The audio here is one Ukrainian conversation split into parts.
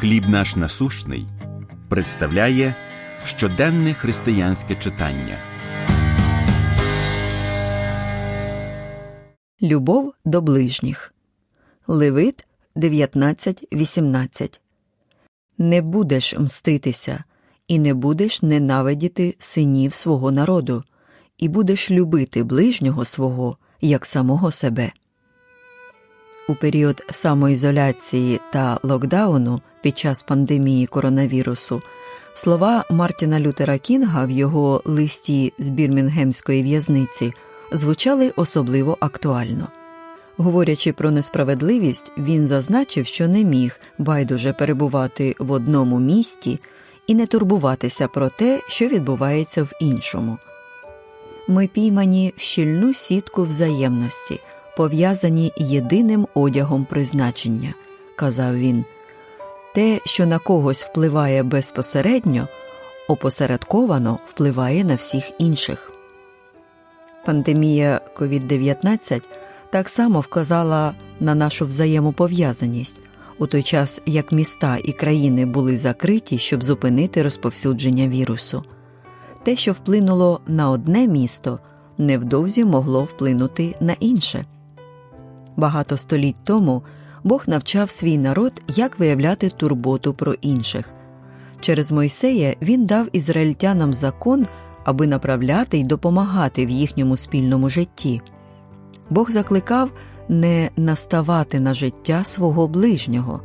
Хліб наш насущний представляє щоденне християнське читання. Любов до ближніх. Левит 19.18 Не будеш мститися, і не будеш ненавидіти синів свого народу, і будеш любити ближнього свого як самого себе. У період самоізоляції та локдауну під час пандемії коронавірусу слова Мартіна Лютера Кінга в його листі з Бірмінгемської в'язниці звучали особливо актуально. Говорячи про несправедливість, він зазначив, що не міг байдуже перебувати в одному місті і не турбуватися про те, що відбувається в іншому. Ми піймані в щільну сітку взаємності, пов'язані єдиним одягом призначення, казав він. Те, що на когось впливає безпосередньо, опосередковано впливає на всіх інших. Пандемія COVID-19 так само вказала на нашу взаємопов'язаність у той час, як міста і країни були закриті, щоб зупинити розповсюдження вірусу. Те, що вплинуло на одне місто, невдовзі могло вплинути на інше. Багато століть тому Бог навчав свій народ, як виявляти турботу про інших. Через Мойсея він дав ізраїльтянам закон, аби направляти й допомагати в їхньому спільному житті. Бог закликав не наставати на життя свого ближнього,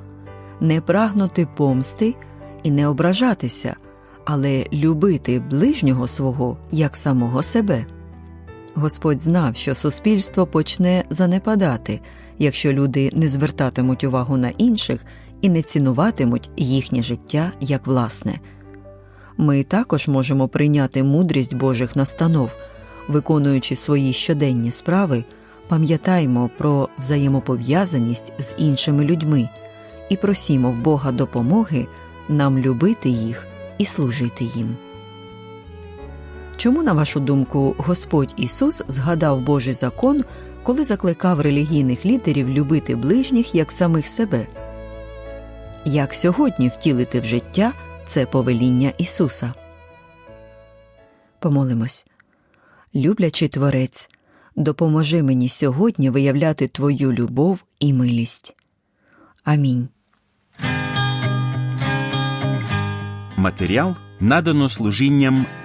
не прагнути помсти і не ображатися, але любити ближнього свого як самого себе. Господь знав, що суспільство почне занепадати, якщо люди не звертатимуть увагу на інших і не цінуватимуть їхнє життя як власне. Ми також можемо прийняти мудрість Божих настанов, виконуючи свої щоденні справи, пам'ятаймо про взаємопов'язаність з іншими людьми і просімо в Бога допомоги нам любити їх і служити їм. Чому, на вашу думку, Господь Ісус згадав Божий закон, коли закликав релігійних лідерів любити ближніх як самих себе? Як сьогодні втілити в життя це повеління Ісуса? Помолимось. Люблячий Творець, допоможи мені сьогодні виявляти Твою любов і милість. Амінь. Матеріал надано служінням